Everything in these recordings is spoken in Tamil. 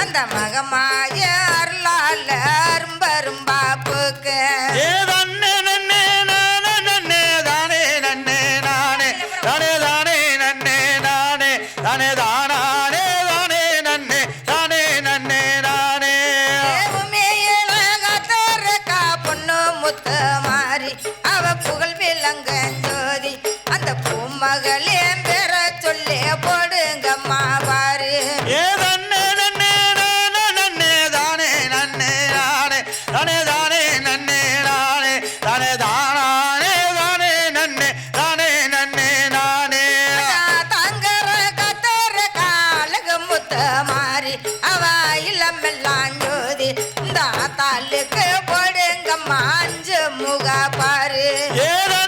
அந்த மகமாய அருளால போறா பாரு. ஏதோ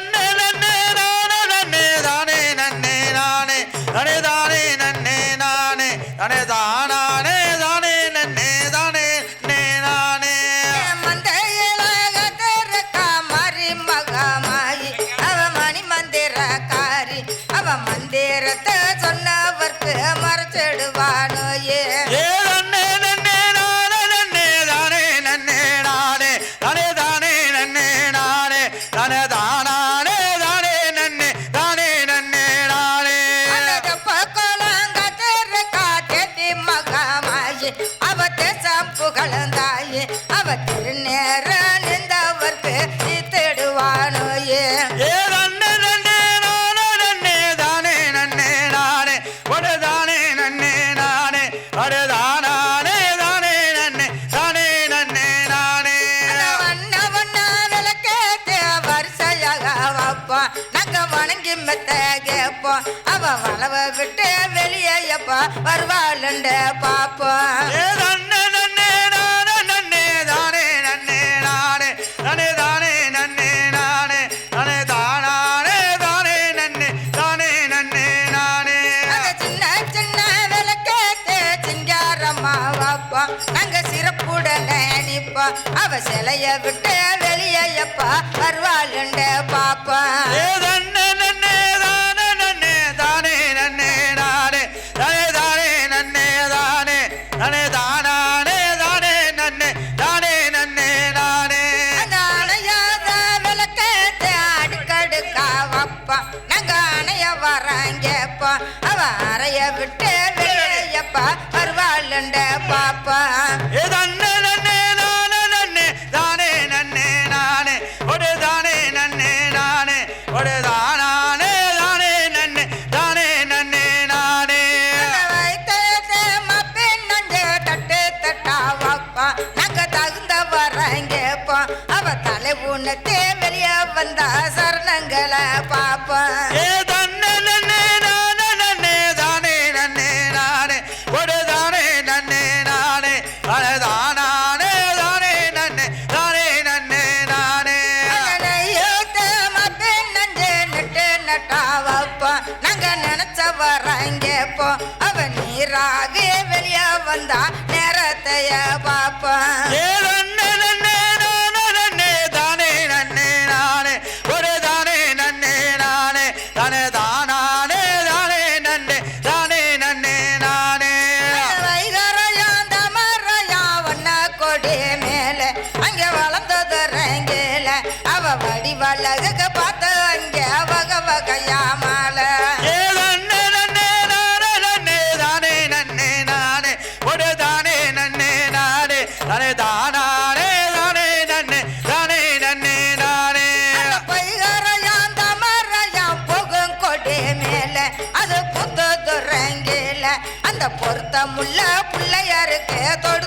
பார்ப்போம் அவ வளவ விட்டு வெளியேயப்பா வருவாளுண்ட பார்ப்போம் நாங்க சிறப்புடன் நினைப்போம் அவ சிலைய விட்டு வெளியப்பா வருவாளுண்ட பாப்பா. பாப்பா. ஏ தன்ன நன்னே நானே நன்னே தானே நன்னே நானே. ஒரு தானே நன்னே நானே. ஒரு தானானே தானே நன்னே தானே நன்னே நானே. வைத்தே மப்பே நஞ்சே தட்டே தட்டா வாப்பா. நாங்க தகுந்த வரங்கேப்பா அவ தலை உண்ணத்தே வெளியே வந்தா சரணங்களை பா. முள்ள பிள்ளையாருக்கு தொடு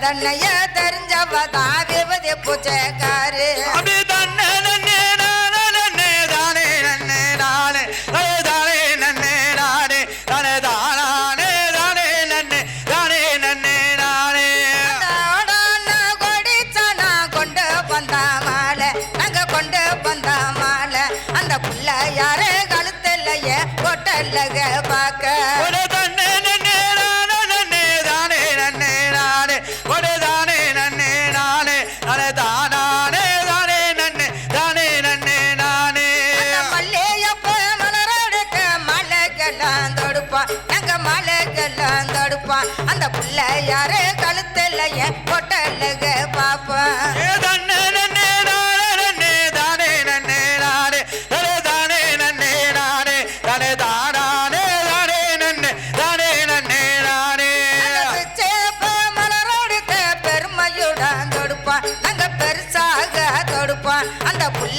தன்னைய தெரிஞ்சவதா விபதி பூச்சைக்காரு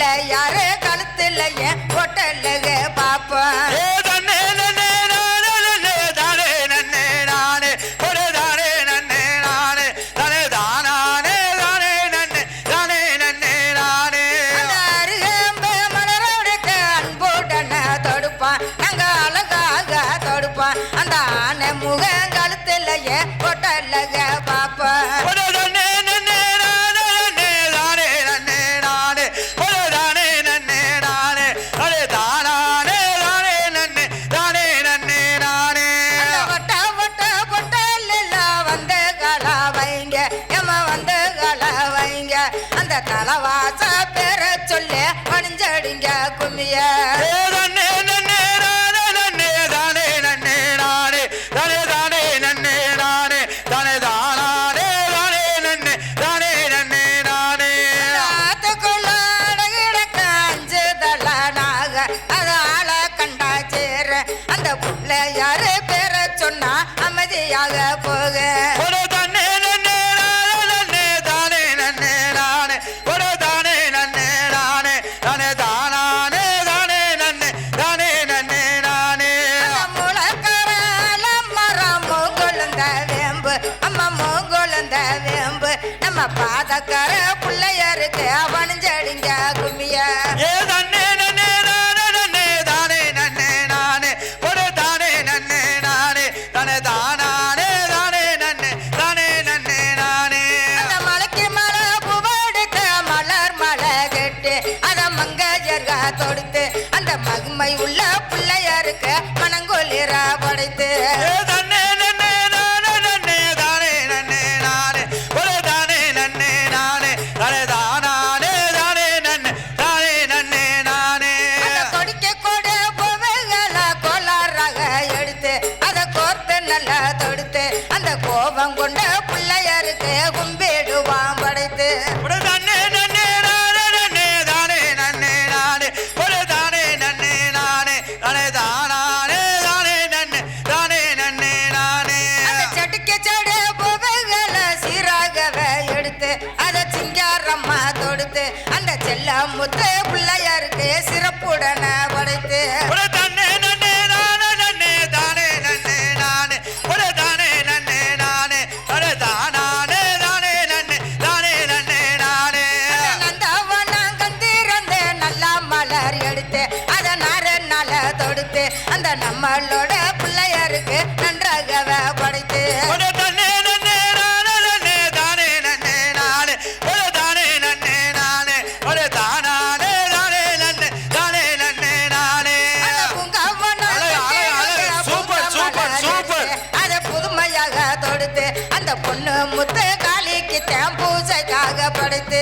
கழுத்துல யாரு கழுத்துல ஏன் பொட்டலுக பாப்பா. வாச பெற சொல்லி அணிஞ்சடிங்க கும்மிய. பாத வேம்பு. நம்ம பாதக்கார பிள்ளையருக்கு அவனும் ஜடிங்க கும்மியா. ஏ முத்தைய பிள்ளையாருக்கு சிறப்புடன தேன் பூஜைக்காக படைத்து.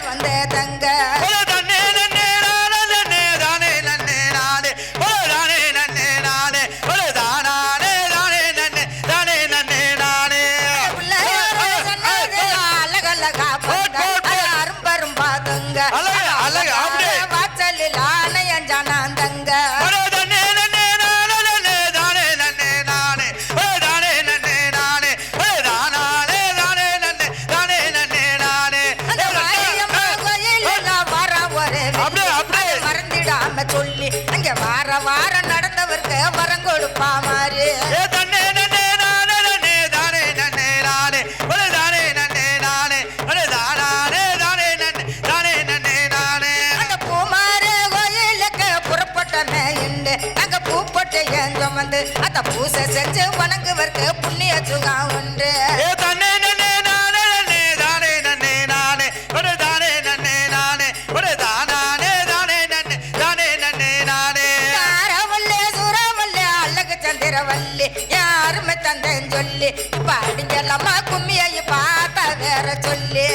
செச்சு வணங்குவர்க்கு புண்ணிய சுகா ஒன்று. யாருமே தந்தேன்னு சொல்லி இப்ப அடிஞ்சலமா கும்மியை பார்த்தா வேற சொல்லி.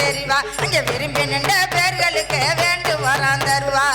தெரிவா அங்கே விரும்பி நின்ற பேர்களுக்கு வேண்டு வரான் தருவா.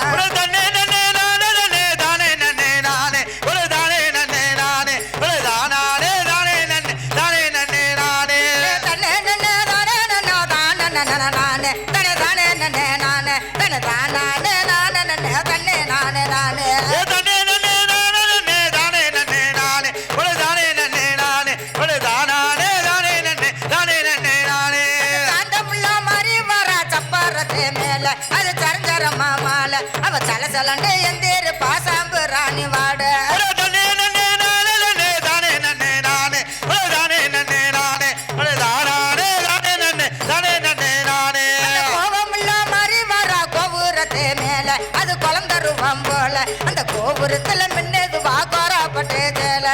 ஒருத்தல மின்னது வாக்கோரா பட்டே கேல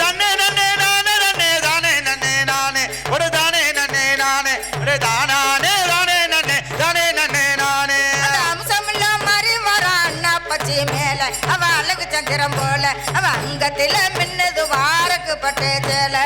தானே நன்னே நானே நன்னே தானே நன்னே நானே. ஒரு தானே நன்னே நானே. ஒரு தானானே அவ அழகு சந்திரம் போல. அவ அங்கத்தில மின்னது வாரக்கு பட்டே கேல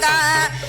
வந்தான்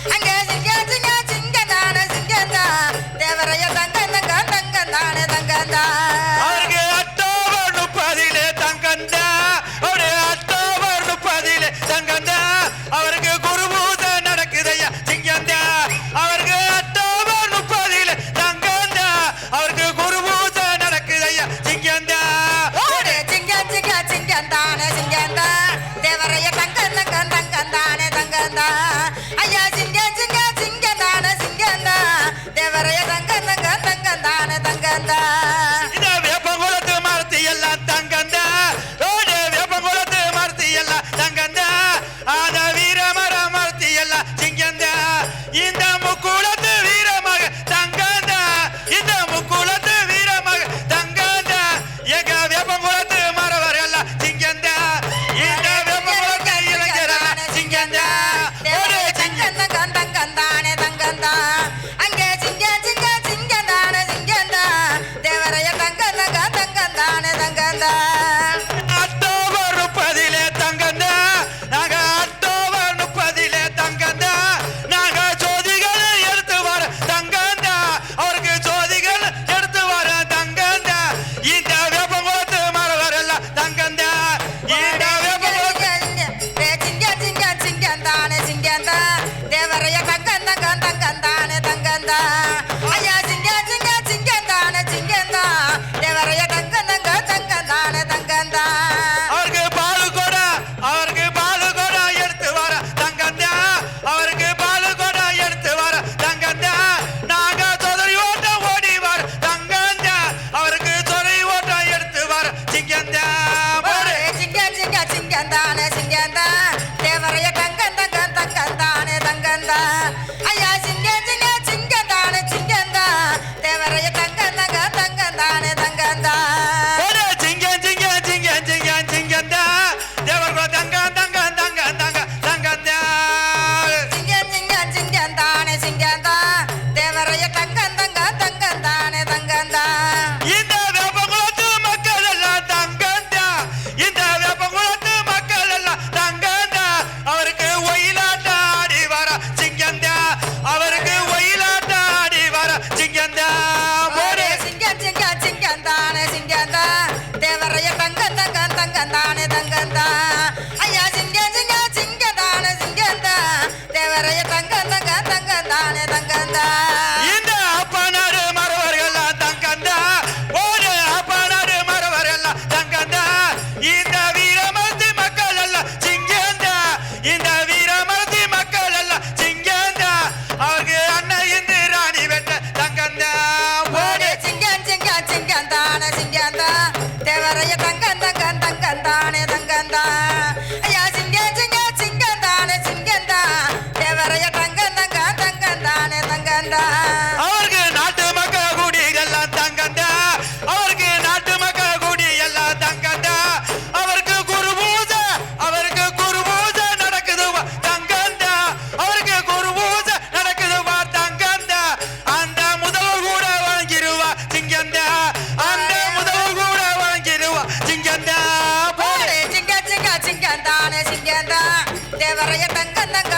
만나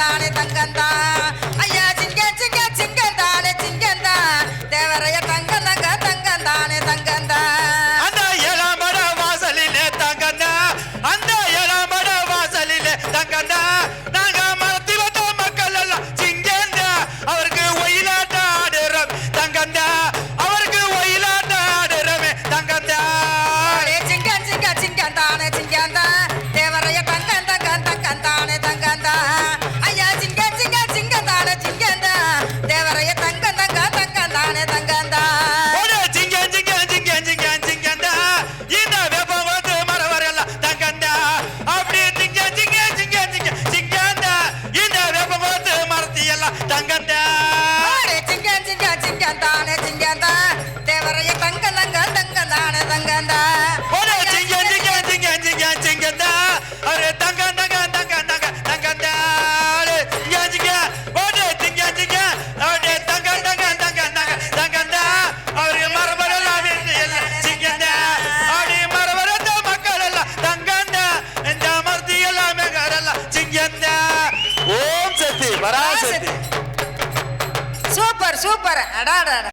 தங்கம் தங்கந்தான்